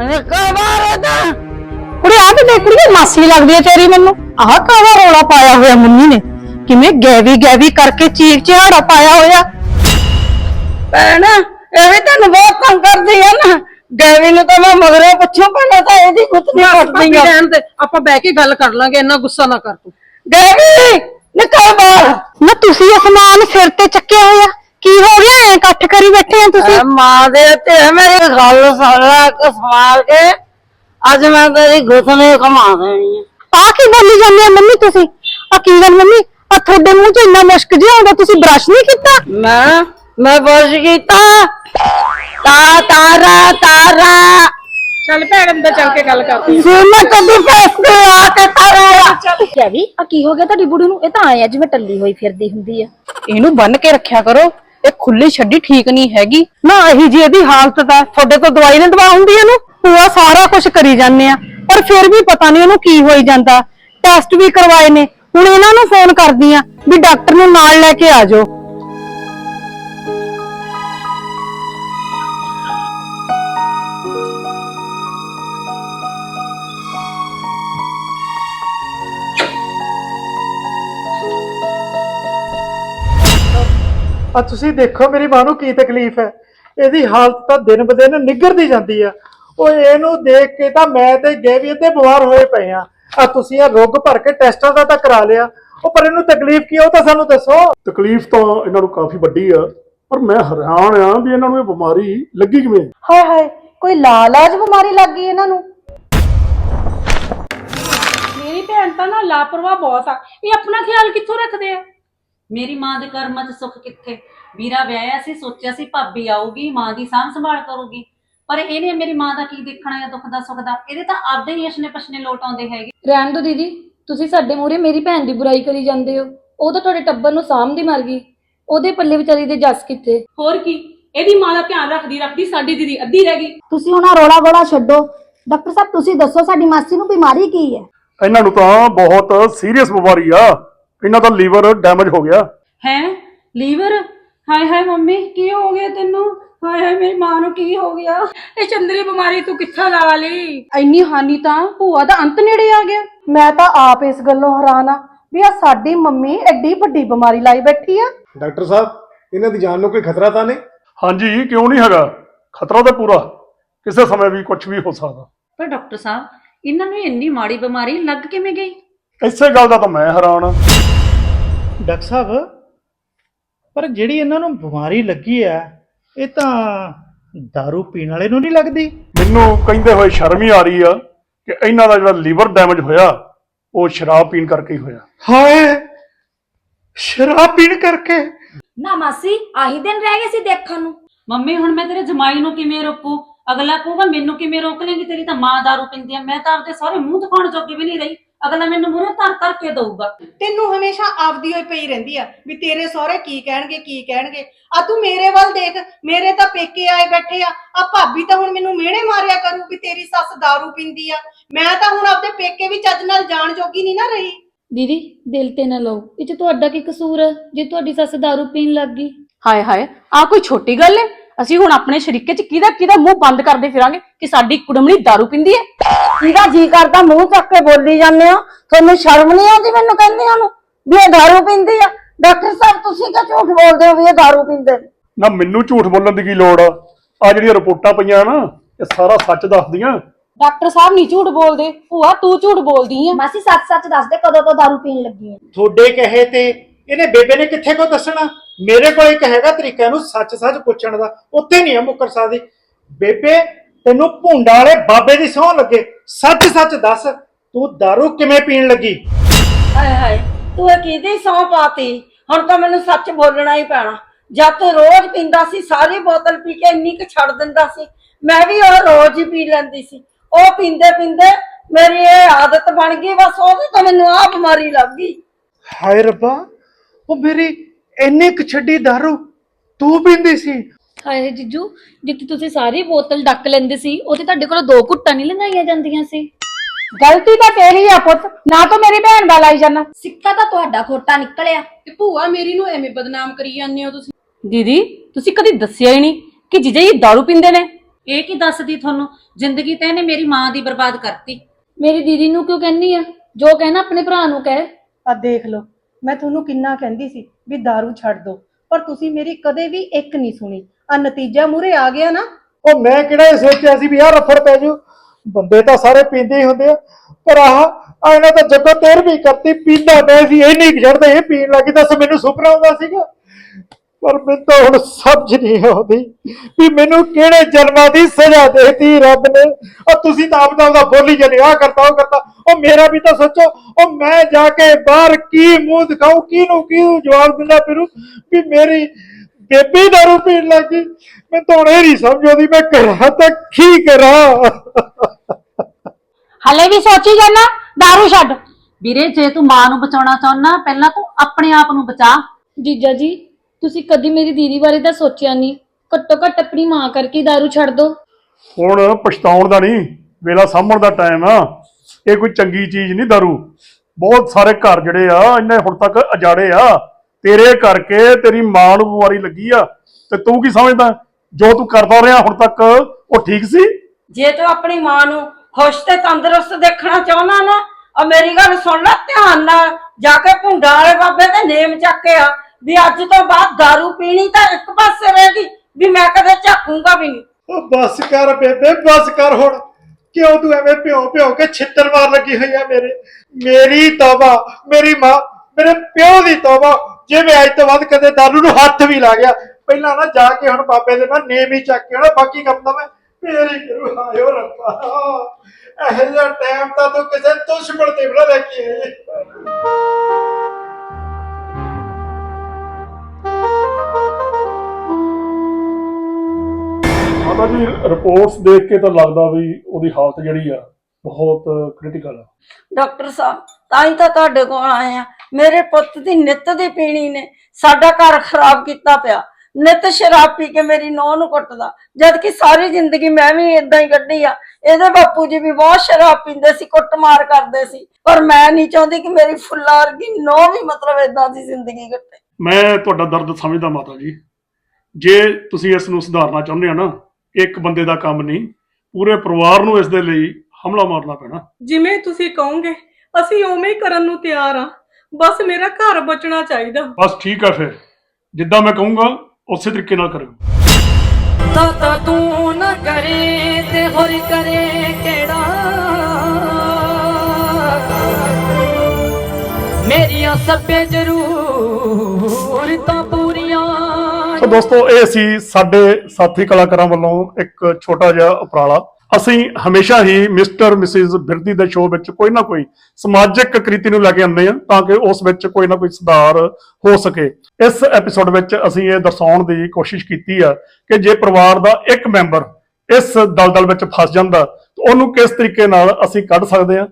ਅਰੇ ਕਬਾਰ ਦਾ ਕੁੜੀ ਆ ਤੇ ਦੇਖ ਕੁੜੀ ਮਾਸੀ ਲੱਗਦੀ ਹੈ ਤੇਰੀ ਮੈਨੂੰ। ਆਹ ਕਾਹਦਾ ਰੋਲਾ ਪਾਇਆ ਹੋਇਆ ਮੰਮੀ ਨੇ? ਕਿਵੇਂ ਗੈਵੀ ਗੈਵੀ ਕਰਕੇ ਚੀਕ ਚਿਹਾੜਾ ਪਾਇਆ ਹੋਇਆ? ਭੈਣ ਇਹ ਵੀ ਤੈਨੂੰ ਬਹੁਤ ਤੰਗ ਕਰਦੀ ਆ ਨਾ। ਡੈਵੀ ਨੂੰ ਤਾਂ ਮੈਂ ਮਗਰੋਂ ਪੁੱਛਾਂ ਪਹਿਲਾਂ ਤਾਂ ਇਹਦੀ ਗੁੱਤਨੀ ਕੱਟਦੀ ਆ। ਰਹਿਣ ਦੇ ਆਪਾਂ ਬਹਿ ਕੇ ਗੱਲ ਕਰ ਲਾਂਗੇ ਇੰਨਾ ਗੁੱਸਾ ਨਾ ਕਰ ਤੂੰ। ਡੈਵੀ ਨਿਕਲ ਬਾਹਰ। ਨਾ ਤੁਸੀਂ ਇਹ ਸਮਾਨ ਸਿਰ ਤੇ ਚੱਕਿਆ ਹੋਇਆ? ਕੀ ਹੋ ਗਿਆ? ਐ ਇਕੱਠ ਕਰੀ ਬੈਠੇ ਆ ਤੁਸੀਂ? ਐ ਮਾਂ ਦੇ ਤੇ ਮੇਰੀ ਗੱਲ ਸਾਰਾ ਕਸਮਾਲ ਕੇ। ਅੱਜ ਮੈਂ ਤੇਰੀ ਗੁੱਤਨੀ ਕਮਾ ਦੇਣੀ ਆ। ਕੀ ਬੋਲੀ ਜਾਂਦੇ ਆ ਮੰਮੀ ਤੁਸੀਂ? ਆ ਕੀ ਗੱਲ ਮੰਮੀ? ਆ ਤੁਹਾਡੇ ਮੂੰਹ 'ਚ ਇੰਨਾ ਮੁਸ਼ਕ ਜਿਹਾ ਆਉਂਦਾ ਤੁਸੀਂ ਬ੍ਰਸ਼ ਨਹੀਂ ਕੀਤਾ? ਮੈਂ ਮੈਂ ਬਸ ਕੀਤਾ। ਤਾ ਤਾਰਾ ਤਾਰਾ। ਚੱਲ ਭੈਣ ਅੰਦਰ ਚੱਲ ਕੇ ਗੱਲ ਕਰਦੇ ਸੁਣ ਕਦੀ ਫੈਸਲੇ ਆ ਕੇ ਤਾਰਾ ਕੈਵੀ ਆ ਕੀ ਹੋ ਗਿਆ ਤੁਹਾਡੀ ਬੁੜੀ ਨੂੰ? ਇਹ ਤਾਂ ਆਏ ਆ ਜਿਵੇਂ ਟੱਲੀ ਹੋਈ ਫਿਰਦੀ ਹੁੰਦੀ ਆ। ਇਹਨੂੰ ਬੰਨ ਕੇ ਰੱਖਿਆ ਕਰੋ। ਇਹ ਖੁੱਲੀ ਛੱਡੀ ਠੀਕ ਨਹੀਂ ਹੈਗੀ। ਨਾ, ਇਹੀ ਜੀ ਇਹਦੀ ਹਾਲਤ ਤਾਂ ਤੁਹਾਡੇ ਤੋਂ ਦਵਾਈ ਨੇ ਦਵਾ ਹੁੰਦੀ ਇਹਨੂੰ। ਭੂਆ, ਸਾਰਾ ਕੁਝ ਕਰੀ ਜਾਂਦੇ ਆ। ਪਰ ਫਿਰ ਵੀ ਪਤਾ ਨਹੀਂ ਇਹਨੂੰ ਕੀ ਹੋਈ ਜਾਂਦਾ। ਟੈਸਟ ਵੀ ਕਰਵਾਏ ਨੇ। ਹੁਣ ਇਹਨਾਂ ਨੂੰ ਫੋਨ ਕਰਦੀ ਆ ਵੀ ਡਾਕਟਰ ਨੂੰ ਨਾਲ ਲੈ ਕੇ ਆ ਜਾਓ। ਆ ਤੁਸੀਂ ਦੇਖੋ ਮੇਰੀ ਮਾਂ ਨੂੰ ਕੀ ਤਕਲੀਫ ਹੈ। ਇਹਦੀ ਹਾਲਤ ਤਾਂ ਦਿਨ ਬ ਦਿਨ ਨਿੱਘਰਦੀ ਜਾਂਦੀ ਆ। ਉਹ ਇਹਨੂੰ ਦੇਖ ਕੇ ਤਾਂ ਮੈਂ ਤੇ ਗੈਵੀ ਤੇ ਬਿਮਾਰ ਹੋਏ ਪਏ ਆ। ਆ ਤੁਸੀਂ ਇਹ ਰੋਗ ਭਰ ਕੇ ਟੈਸਟਾਂ ਦਾ ਤਾਂ ਕਰਾ ਲਿਆ। ਉਹ ਪਰ ਇਹਨੂੰ ਤਕਲੀਫ ਕੀ ਆ ਉਹ ਤਾਂ ਸਾਨੂੰ ਦੱਸੋ। ਤਕਲੀਫ ਤਾਂ ਇਹਨਾਂ ਨੂੰ ਕਾਫੀ ਵੱਡੀ ਆ ਪਰ ਮੈਂ ਹੈਰਾਨ ਆ ਵੀ ਇਹਨਾਂ ਨੂੰ ਇਹ ਬਿਮਾਰੀ ਲੱਗੀ ਕਿਵੇਂ? ਹਾਏ ਹਾਏ ਕੋਈ ਲਾਲਾਜ ਬਿਮਾਰੀ ਲੱਗ ਗਈ ਇਹਨਾਂ ਨੂੰ। ਮੇਰੀ ਭੈਣ ਤਾਂ ਨਾ ਲਾਪਰਵਾਹ ਬਹੁਤ ਆ। ਇਹ ਆਪਣਾ ਖਿਆਲ ਕਿੱਥੋਂ ਰੱਖਦੇ ਆ? ਮੇਰੀ ਮਾਂ ਦੇ ਕਰਮਾਂ 'ਚ ਸੁੱਖ ਕਿੱਥੇ? ਵੀਰਾ ਵਿਆਹਿਆ ਸੀ ਸੋਚਿਆ ਸੀ ਭਾਬੀ ਆਊਗੀ ਮਾਂ ਦੀ ਸਾਂਭ ਸੰਭਾਲ ਕਰੂਗੀ। ਪਰ ਇਹਨੇ ਮੇਰੀ ਮਾਂ ਦਾ ਕੀ ਦੇਖਣਾ ਹੈ ਦੁੱਖ ਦਾ ਸੁੱਖ ਦਾ? ਇਹਦੇ ਤਾਂ ਆਪਦੇ ਹੀ ਅਸ਼ਨੇ ਪਸ਼ਨੇ ਲੋਟ ਆਉਂਦੇ ਹੈਗੇ। ਰਹਿਣ ਦੋ ਦੀਦੀ ਤੁਸੀਂ ਸਾਡੇ ਮੂਹਰੇ ਮੇਰੀ ਭੈਣ ਦੀ ਬੁਰਾਈ ਕਰੀ ਜਾਂਦੇ ਹੋ। ਉਹ ਤਾਂ ਤੁਹਾਡੇ ਟੱਬਰ ਨੂੰ ਸਾਂਭਦੀ ਮਰ ਗਈ। ਉਹਦੇ ਪੱਲੇ ਵਿਚਾਰੀ ਦੇ ਜੱਸ ਕਿੱਥੇ? ਹੋਰ ਕੀ? ਇਹਦੀ ਮਾਂ ਦਾ ਧਿਆਨ ਰੱਖਦੀ ਰੱਖਦੀ ਸਾਡੀ ਦੀਦੀ ਅੱਧੀ ਰਹਿ ਗਈ। ਤੁਸੀਂ ਹੁਣ ਰੌਲਾ ਗੋਲਾ ਛੱਡੋ। ਡਾਕਟਰ ਸਾਹਿਬ ਤੁਸੀਂ ਦੱਸੋ ਸਾਡੀ ਮਾਸੀ ਨੂੰ ਬਿਮਾਰੀ ਕੀ ਹੈ? ਇਹਨਾਂ ਨੂੰ ਤਾਂ ਬਹੁਤ ਸੀਰੀਅਸ ਬਿਮਾਰੀ ਆ। ਇਹਨਾਂ ਦਾ ਲੀਵਰ ਡੈਮੇਜ ਹੋ ਗਿਆ। ਹੈ? ਲੀਵਰ? ਹਾਏ ਹਾਏ ਮੰਮੀ ਕੀ ਹੋ ਗਿਆ ਤੈਨੂੰ? ਹਾਏ ਹਾਏ ਮੇਰੀ ਮਾਂ ਨੂੰ ਕੀ ਹੋ ਗਿਆ? ਇਹ ਚੰਦਰੀ ਬਿਮਾਰੀ ਤੂੰ ਕਿੱਥੋਂ ਲਾ ਲਈ? ਇੰਨੀ ਹਾਨੀ ਤਾਂ ਭੂਆ ਦਾ ਅੰਤ ਨੇੜੇ ਆ ਗਿਆ। ਮੈਂ ਤਾਂ ਆਪ ਇਸ ਗੱਲੋਂ ਹੈਰਾਨ ਆ ਵੀ ਆ ਸਾਡੀ ਮੰਮੀ ਐਡੀ ਵੱਡੀ ਬਿਮਾਰੀ ਲਾਈ ਬੈਠੀ ਆ। ਡਾਕਟਰ ਸਾਹਿਬ ਇਹਨਾਂ ਦੀ ਜਾਨ ਨੂੰ ਕੋਈ ਖਤਰਾ ਤਾਂ ਨਹੀਂ? ਹਾਂਜੀ ਕਿਉਂ ਨਹੀਂ ਹੈਗਾ? ਖਤਰਾ ਤਾਂ ਪੂਰਾ। ਕਿਸੇ ਸਮੇਂ ਵੀ ਕੁਝ ਵੀ ਹੋ ਸਕਦਾ। ਪਰ ਡਾਕਟਰ ਸਾਹਿਬ ਇਹਨਾਂ ਨੂੰ ਇੰਨੀ ਮਾੜੀ ਬਿਮਾਰੀ ਲੱਗ ਕਿਵੇਂ ਗਈ? ਇਸੇ ਗੱਲ ਦਾ ਤਾਂ ਮੈਂ ਹੈਰਾਨ ਆ। ਡਾਕਟਰ ਸਾਹਿਬ ਪਰ ਜਿਹੜੀ ਇਹਨਾਂ ਨੂੰ ਬਿਮਾਰੀ ਲੱਗੀ ਆ ਇਹ ਤਾਂ दारू ਪੀਣ ਵਾਲੇ ਨੂੰ ਨਹੀਂ ਲੱਗਦੀ। ਮੈਨੂੰ ਕਹਿੰਦੇ ਹੋਏ ਸ਼ਰਮ ਹੀ ਆ ਰਹੀ ਆ ਕਿ ਇਹਨਾਂ ਦਾ ਜਿਹੜਾ ਲੀਵਰ ਡੈਮੇਜ ਹੋਇਆ ਉਹ ਸ਼ਰਾਬ ਪੀਣ ਕਰਕੇ ਹੀ ਹੋਇਆ। ਹਾਏ ਸ਼ਰਾਬ ਪੀਣ ਕਰਕੇ। ਨਾ ਮਾਸੀ ਆਹੀ ਦਿਨ ਰਹਿ ਗਏ ਸੀ ਦੇਖਣ ਨੂੰ। ਮੰਮੀ ਹੁਣ ਮੈਂ ਤੇਰੇ ਜਮਾਈ ਨੂੰ ਕਿਵੇਂ ਰੋਕੂ? ਅਗਲਾ ਕਹੂਗਾ ਮੈਨੂੰ ਕਿਵੇਂ ਰੋਕ ਲੇਗੀ ਤੇਰੀ ਤਾਂ ਮਾਂ ਦਾਰੂ ਪੀਂਦੀ ਆ ਮੈਂ ਤਾਂ ਆਪਦੇ ਸਾਰੇ ਮੂੰਹ ਦਿਖਾਉਣ ਜੋਗੀ ਵੀ ਨਹੀਂ ਰਹੀ। ਅਗਲਾ ਮੈਨੂੰ ਮੂਹਰੇ ਧਰ ਧਰ ਕੇ ਦਊਗਾ। ਤੈਨੂੰ ਹਮੇਸ਼ਾ ਆਪਦੀ ਹੋਈ ਪਈ ਰਹਿੰਦੀ ਆ ਵੀ ਤੇਰੇ ਸਹੁਰੇ ਕੀ ਕਹਿਣਗੇ ਕੀ ਕਹਿਣਗੇ। ਆ ਤੂੰ ਮੇਰੇ ਵੱਲ ਦੇਖ ਮੇਰੇ ਤਾਂ ਪੇਕੇ ਆਏ ਬੈਠੇ ਆ। ਆ ਭਾਬੀ ਤਾਂ ਹੁਣ ਮੈਨੂੰ ਮਿਹਣੇ ਮਾਰਿਆ ਕਰੂ ਵੀ ਤੇਰੀ ਸੱਸ ਦਾਰੂ ਪੀਂਦੀ ਆ। ਮੈਂ ਤਾਂ ਹੁਣ ਆਪਦੇ ਪੇਕੇ ਵੀ ਚੱਜ ਨਾਲ ਜਾਣ ਜੋਗੀ ਨਹੀਂ ਨਾ ਰਹੀ। ਦੀਦੀ ਦਿਲ ਤੇ ਨਾ ਲਓ। ਇਹ ਚ ਤੁਹਾਡਾ ਕੀ ਕਸੂਰ ਹੈ ਜੇ ਤੁਹਾਡੀ ਸੱਸ ਦਾਰੂ ਪੀਣ ਲੱਗ ਗਈ। ਹਾਏ ਹਾਏ ਆ ਕੋਈ ਛੋਟੀ ਗੱਲ ਹੈ ਅਸੀਂ ਹੁਣ ਆਪਣੇ ਸ਼ਰੀਕੇ 'ਚ ਕਿਹਦਾ ਕਿਹਦਾ ਮੂੰਹ ਬੰਦ ਕਰਦੇ ਫਿਰਾਂਗੇ ਕਿ ਸਾਡੀ ਕੁੜਮਣੀ दारू ਪਿੰਦੀ ਹੈ? ਇਹਦਾ ਜੀ ਕਰਦਾ ਮੂੰਹ ਚੱਕ ਕੇ ਬੋਲੀ ਜਾਂਦੇ ਹੋ? ਤੁਹਾਨੂੰ ਸ਼ਰਮ ਨਹੀਂ ਆਉਂਦੀ ਮੈਨੂੰ ਕਹਿੰਦਿਆਂ ਨੂੰ ਵੀ ਇਹ ਦਾਰੂ ਪੀਂਦੀ ਆ? ਡਾਕਟਰ ਸਾਹਿਬ ਤੁਸੀਂ ਕਿਉਂ ਝੂਠ ਬੋਲਦੇ ਹੋ ਵੀ ਇਹ ਦਾਰੂ ਪੀਂਦੇ ਨਾ? ਮੈਨੂੰ ਝੂਠ ਬੋਲਣ ਦੀ ਕੀ ਲੋੜ ਆ? ਆ ਜਿਹੜੀਆਂ ਰਿਪੋਰਟਾਂ ਪਈਆਂ ਨਾ ਇਹ ਸਾਰਾ ਸੱਚ ਦੱਸਦੀਆਂ। ਡਾਕਟਰ ਸਾਹਿਬ ਨਹੀਂ ਝੂਠ ਬੋਲਦੇ। ਭੂਆ ਤੂੰ ਝੂਠ ਬੋਲਦੀ ਆ। ਮਾਸੀ ਸੱਚ ਸੱਚ ਦੱਸਦੇ ਕਦੋਂ ਤੋਂ ਦਾਰੂ ਪੀਣ ਲੱਗੀ ਹੈ ਤੁਹਾਡੇ ਕਹੇ ਤੇ ਇਹਨੇ ਬੇਬੇ ਨੇ ਕਿੱਥੇ ਕੋ ਦੱਸਣਾ? ਮੇਰੇ ਕੋਲ ਇੱਕ ਹੈਗਾ ਤਰੀਕਾ ਇਹਨੂੰ ਸੱਚ-ਸੱਚ ਪੁੱਛਣ ਦਾ। ਉੱਥੇ ਨਹੀਂ ਆ ਮੁੱਕਰ ਸਕਦੀ ਬੇਬੇ ਤੈਨੂੰ ਭੁੰਡਾ ਵਾਲੇ ਬਾਬੇ ਦੀ ਸਹੁੰ ਲੱਗੇ। ਸੱਚ-ਸੱਚ ਦੱਸ ਤੂੰ दारू ਕਿਵੇਂ ਪੀਣ ਲੱਗੀ? ਹਾਏ ਹਾਏ ਤੂੰ ਇਹ ਕਿਹਦੀ ਸੌਂ ਪਾਤੀ? ਹੁਣ ਤਾਂ ਮੈਨੂੰ ਸੱਚ ਬੋਲਣਾ ਹੀ ਪੈਣਾ। ਜਦ ਤੂੰ ਰੋਜ਼ ਪੀਂਦਾ ਸੀ ਸਾਰੀ ਬੋਤਲ ਪੀ ਕੇ ਇੰਨੀ ਕੁ ਛੱਡ ਦਿੰਦਾ ਸੀ। ਮੈਂ ਵੀ ਉਹ ਰੋਜ਼ ਹੀ ਪੀ ਲੈਂਦੀ ਸੀ। ਉਹ ਪੀਂਦੇ ਪੀਂਦੇ ਮੇਰੀ ਇਹ ਆਦਤ ਬਣ ਗਈ ਬਸ ਉਹਦੇ ਤੋਂ ਮੈਨੂੰ ਆ ਬਿਮਾਰੀ ਲੱਗ ਗਈ। ਹਾਏ ਰੱਬਾ ਉਹ ਮੇਰੀ ਇੰਨੇ ਕੁ ਛੱਡੀ ਦਾਰੂ ਤੂੰ ਪੀਂਦੀ ਸੀ। ਹਾਏ ਜੀਜੂ ਜਿੱਥੇ ਤੁਸੀਂ ਸਾਰੀ ਬੋਤਲ ਡੱਕ ਲੈਂਦੇ ਸੀ ਉੱਥੇ ਤੁਹਾਡੇ ਕੋਲ ਦੋ ਘੁੱਟਾਂ ਨਹੀਂ ਲੰਘਾਈਆਂ ਜਾਂਦੀਆਂ ਸੀ। ਗਲਤੀ ਤਾਂ ਤੇਰੀ ਆ ਪੁੱਤ ਨਾ ਤਾਂ ਮੇਰੀ ਭੈਣ ਦਾ ਲਾਈ ਜਾਣਾ ਸਿੱਕਾ ਤਾਂ ਤੁਹਾਡਾ ਖੋਟਾ ਨਿਕਲਿਆ। ਤੇ ਭੂਆ ਮੇਰੀ ਨੂੰ ਐਵੇਂ ਬਦਨਾਮ ਕਰੀ ਜਾਂਦੇ ਹੋ ਤੁਸੀਂ? ਦੀਦੀ ਤੁਸੀਂ ਕਦੀ ਦੱਸਿਆ ਹੀ ਨਹੀਂ ਕਿ ਜੀਜਾ ਜੀ ਦਾਰੂ ਪੀਂਦੇ ਨੇ। ਇਹ ਕੀ ਦੱਸਦੀ ਤੁਹਾਨੂੰ? ਜ਼ਿੰਦਗੀ ਤਾਂ ਇਹਨੇ ਮੇਰੀ ਮਾਂ ਦੀ ਬਰਬਾਦ ਕਰਤੀ। ਮੇਰੀ ਦੀਦੀ ਨੂੰ ਕਿਉਂ ਕਹਿੰਨੀ ਆ? ਜੋ ਕਹਿਣਾ ਆਪਣੇ ਭਰਾ ਨੂੰ ਕਹਿ। ਆ ਦੇਖ ਲਓ ਮੈਂ ਤੁਹਾਨੂੰ ਕਿੰਨਾ ਕਹਿੰਦੀ ਸੀ ਵੀ दारू ਛੱਡ ਦਿਓ ਪਰ ਤੁਸੀਂ ਮੇਰੀ ਕਦੇ ਵੀ ਇੱਕ ਨਹੀਂ ਸੁਣੀ। ਆ ਨਤੀਜਾ ਮੂਰੇ ਆ ਗਿਆ ਨਾ। ਉਹ ਮੈਂ ਕਿਹੜਾ ਇਹ ਸੋਚਿਆ ਸੀ ਵੀ ਆਹ ਰਫੜ ਪੈ ਜੂ? ਬੰਦੇ ਤਾਂ ਸਾਰੇ ਪੀਂਦੇ ਹੀ ਹੁੰਦੇ ਆ, ਪਰ ਆਹ ਆ ਇਹਨਾਂ ਤਾਂ ਜੱਗੋ ਤੇਰ ਵੀ ਕਰਤੀ, ਪੀਂਦਾ ਮੈਂ ਸੀ, ਇਹ ਨਹੀਂ ਛੱਡਦਾ, ਇਹ ਪੀਣ ਲੱਗੀ ਦੱਸ ਮੈਨੂੰ ਸੁਪਨਾ ਆਉਂਦਾ ਸੀਗਾ। ਪਰ ਮੈਨੂੰ ਤਾਂ ਹੁਣ ਸਮਝ ਨਹੀਂ ਆਉਂਦੀ ਵੀ ਮੈਨੂੰ ਕਿਹੜੇ ਜਨਮਾਂ ਦੀ ਸਜ਼ਾ ਦੇਤੀ ਰੱਬ ਨੇ। ਉਹ ਤੁਸੀਂ ਤਾਂ ਆਪਦਾ ਉਹਦਾ ਬੋਲੀ ਜਨੇ ਆ ਕਰਤਾ ਉਹ ਕਰਤਾ। ਉਹ ਮੇਰਾ ਵੀ ਤਾਂ ਸੋਚੋ ਉਹ ਮੈਂ ਜਾ ਕੇ ਬਾਹਰ ਕੀ ਮੂੰਹ ਦਿਖਾਉ ਕਿਹਨੂੰ ਕੀ ਜਵਾਬ ਦਿੰਦਾ ਫਿਰੂ? ਵੀ ਮੇਰੀ ਬੇਬੀ ਦਾਰੂ ਪੀਣ ਲੱਗੀ ਮੈਂ ਤਾਂ ਹੁਣ ਇਹ ਨਹੀਂ ਸਮਝ ਆਉਂਦੀ ਮੈਂ ਕਰਾਂ ਤਾਂ ਕੀ ਕਰਾਂ? ਹਲੇ ਵੀ ਸੋਚੀ ਜਾਣਾ दारू ਛੱਡ। ਵੀਰੇ ਜੇ ਤੂੰ ਮਾਂ ਨੂੰ ਬਚਾਉਣਾ ਚਾਹੁੰਨਾ ਪਹਿਲਾਂ ਤੂੰ ਆਪਣੇ ਆਪ ਨੂੰ ਬਚਾ। ਜੀਜਾ ਜੀ ਤੁਸੀਂ ਕਦੀ ਮੇਰੀ ਦੀਦੀ ਬਾਰੇ ਤਾਂ ਸੋਚਿਆ ਨਹੀਂ। ਘੱਟੋ ਘੱਟ ਆਪਣੀ ਮਾਂ ਕਰਕੇ ਦਾਰੂ ਛੱਡ ਦੋ। ਹੁਣ ਪਛਤਾਉਣ ਦਾ ਨਹੀਂ ਵੇਲਾ ਸਾਂਭਣ ਦਾ ਟਾਈਮ ਆ। ਇਹ ਕੋਈ ਚੰਗੀ ਚੀਜ਼ ਨਹੀਂ ਦਾਰੂ। ਬਹੁਤ ਸਾਰੇ ਘਰ ਜਿਹੜੇ ਆ ਇਹਨੇ ਹੁਣ ਤੱਕ ਅਜਾੜੇ ਆ। ਤੇਰੇ ਕਰਕੇ ਤੇਰੀ ਮਾਂ ਨੂੰ ਬਿਮਾਰੀ ਲੱਗੀ ਆ। ਤੇ ਤੂੰ ਕੀ ਸਮਝਦਾ? ਜੋ ਤੂੰ ਕਰਦਾ ਰਿਹਾ ਹੁਣ ਤੱਕ ਉਹ ਠੀਕ ਸੀ? ਜੇ ਤੂੰ ਆਪਣੀ ਮਾਂ ਨੂੰ ਖੁਸ਼ ਤੇ ਤੰਦਰੁਸਤ ਦੇਖਣਾ ਚਾਹੁੰਦਾ ਨਾ ਆ ਮੇਰੀ ਗੱਲ ਸੁਣ ਲੈ ਧਿਆਨ ਨਾਲ। ਜਾ ਕੇ ਭੁੰਡਾ ਵਾਲੇ ਬਾਬੇ ਤੇ ਨੇਮ ਚੱਕ ਕੇ ਆ। ਵੀ ਅੱਜ ਤੋਂ ਬਾਅਦ दारू ਪੀਣੀ ਤਾਂ ਇੱਕ ਪਾਸੇ ਰਹੇਗੀ ਵੀ ਮੈਂ ਕਦੇ ਝਾਕੂੰਗਾ ਵੀ ਨਹੀਂ। ਉਹ ਬਸ ਕਰ ਬੇਬੇ, ਬਸ ਕਰ ਹੁਣ। ਕਿਉਂ ਤੂੰ ਐਵੇਂ ਭਿਓ ਭਿਓ ਕੇ ਛਿੱਤਰ ਮਾਰ ਲੱਗੀ ਹੋਈ ਆ ਮੇਰੇ? ਮੇਰੀ ਤੌਬਾ, ਮੇਰੀ ਮਾਂ, ਮੇਰੇ ਪਿਓ ਦੀ ਤੌਬਾ। ਜੇ ਮੈਂ ਅੱਜ ਤੋਂ ਬਾਅਦ ਕਦੇ ਦਾਰੂ ਨੂੰ ਹੱਥ ਵੀ ਲਾ ਗਿਆ। ਪਹਿਲਾਂ ਨਾ ਜਾ ਕੇ ਹੁਣ ਬਾਬੇ ਦੇ ਮੈਂ ਨੇਮ ਹੀ ਚੱਕ ਕੇ ਆਉਣਾ, ਬਾਕੀ ਕੰਮ ਤਾਂ ਮੈਂ ਫੇਰ ਹੀ ਕਰੂ ਹਾਇਓ ਰੱਬਾ। ਇਹ ਜਿਹਾ ਟਾਈਮ ਤਾਂ ਤੂੰ ਕਿਸੇ ਦੁਸ਼ਮਣ ਤੇ ਬਣਾ ਲੈ ਕੇ ਮਾਤਾ ਜੀ ਰਿਪੋਰਟਸ ਦੇਖ ਕੇ ਤਾਂ ਲੱਗਦਾ ਵੀ ਉਹਦੀ ਹਾਲਤ ਜਿਹੜੀ ਆ ਬਹੁਤ ਕ੍ਰਿਟੀਕਲ ਆ। ਡਾਕਟਰ ਸਾਹਿਬ ਤਾਂ ਹੀ ਤਾਂ ਤੁਹਾਡੇ ਕੋਲ ਆਏ ਆ। ਮੇਰੇ ਪੁੱਤ ਦੀ ਨਿੱਤ ਦੀ ਪੀਣੀ ਨੇ ਸਾਡਾ ਘਰ ਖਰਾਬ ਕੀਤਾ ਪਿਆ। ਨਿੱਤ ਸ਼ਰਾਬ ਪੀ ਕੇ ਮੇਰੀ ਨੌਂ ਨੂੰ ਕੁੱਟਦਾ ਜਦ ਕਿ ਸਾਰੀ ਜ਼ਿੰਦਗੀ ਮੈਂ ਵੀ ਇਦਾਂ ਹੀ ਕੱਢੀ ਆ। ਇਹਦੇ ਬਾਪੂ ਜੀ ਵੀ ਬਹੁਤ ਸ਼ਰਾਬ ਪੀਂਦੇ ਸੀ ਕੁੱਟਮਾਰ ਕਰਦੇ ਸੀ। ਪਰ ਮੈਂ ਨਹੀਂ ਚਾਹੁੰਦੀ ਕਿ ਮੇਰੀ ਫੁੱਲਾਂ ਵਰਗੀ ਨੌਂ ਵੀ ਮਤਲਬ ਇਦਾਂ ਦੀ ਜ਼ਿੰਦਗੀ ਕੱਟੇ। ਮੈਂ ਤੁਹਾਡਾ ਦਰਦ ਸਮਝਦਾ ਮਾਤਾ ਜੀ। ਜੇ ਤੁਸੀਂ ਇਸ ਨੂੰ ਸੁਧਾਰਨਾ ਚਾਹੁੰਦੇ ਆ ਨਾ ਇੱਕ ਬੰਦੇ ਦਾ ਕੰਮ ਨਹੀਂ ਪੂਰੇ ਪਰਿਵਾਰ ਨੂੰ ਇਸ ਦੇ ਲਈ ਹਮਲਾ ਮਾਰਨਾ ਪੈਣਾ। ਜਿਵੇਂ ਤੁਸੀਂ ਕਹੋਗੇ ਅਸੀਂ ਉਵੇਂ ਹੀ ਕਰਨ ਨੂੰ ਤਿਆਰ ਆ ਬਸ ਮੇਰਾ ਘਰ ਬਚਣਾ ਚਾਹੀਦਾ। ਬਸ ਠੀਕ ਆ ਫਿਰ। ਜਿੱਦਾਂ ਮੈਂ ਕਹੂੰਗਾ ਉਸੇ ਤਰੀਕੇ ਨਾਲ ਕਰਿਓ। ਤਾ ਤੂੰ ਨਾ ਕਰੇ ਤੇ ਹੋਰ ਕਰੇ ਕਿਹੜਾ? ਮੇਰੀਆਂ ਸਭੇ ਜ਼ਰੂਰ ਤਾਂ ਪੂਰੀਆਂ ਦੋਸਤੋ, ਇਹ ਸੀ ਸਾਡੇ ਸਾਥੀ ਕਲਾਕਾਰਾਂ ਵੱਲੋਂ ਇੱਕ ਛੋਟਾ ਜਿਹਾ ਉਪਰਾਲਾ। ਅਸੀਂ ਹਮੇਸ਼ਾ ਹੀ ਮਿਸਟਰ, ਮਿਸਿਸ ਬਿਰਦੀ ਦੇ ਸ਼ੋਅ ਵਿੱਚ ਕੋਈ ਨਾ ਕੋਈ ਸਮਾਜਿਕ ਕ੍ਰਿਤੀ ਨੂੰ ਲੈ ਕੇ ਆਉਂਦੇ ਹਾਂ ਤਾਂ ਕਿ ਉਸ ਵਿੱਚ ਕੋਈ ਨਾ ਕੋਈ ਸੁਧਾਰ ਹੋ ਸਕੇ। ਇਸ ਐਪੀਸੋਡ ਵਿੱਚ ਅਸੀਂ ਇਹ ਦਰਸਾਉਣ ਦੀ ਕੋਸ਼ਿਸ਼ ਕੀਤੀ ਆ ਕਿ ਜੇ ਪਰਿਵਾਰ ਦਾ ਇੱਕ ਮੈਂਬਰ ਇਸ ਦਲਦਲ ਵਿੱਚ ਫਸ ਜਾਂਦਾ, ਤਾਂ ਉਹਨੂੰ ਕਿਸ ਤਰੀਕੇ ਨਾਲ ਅਸੀਂ ਕੱਢ ਸਕਦੇ ਹਾਂ?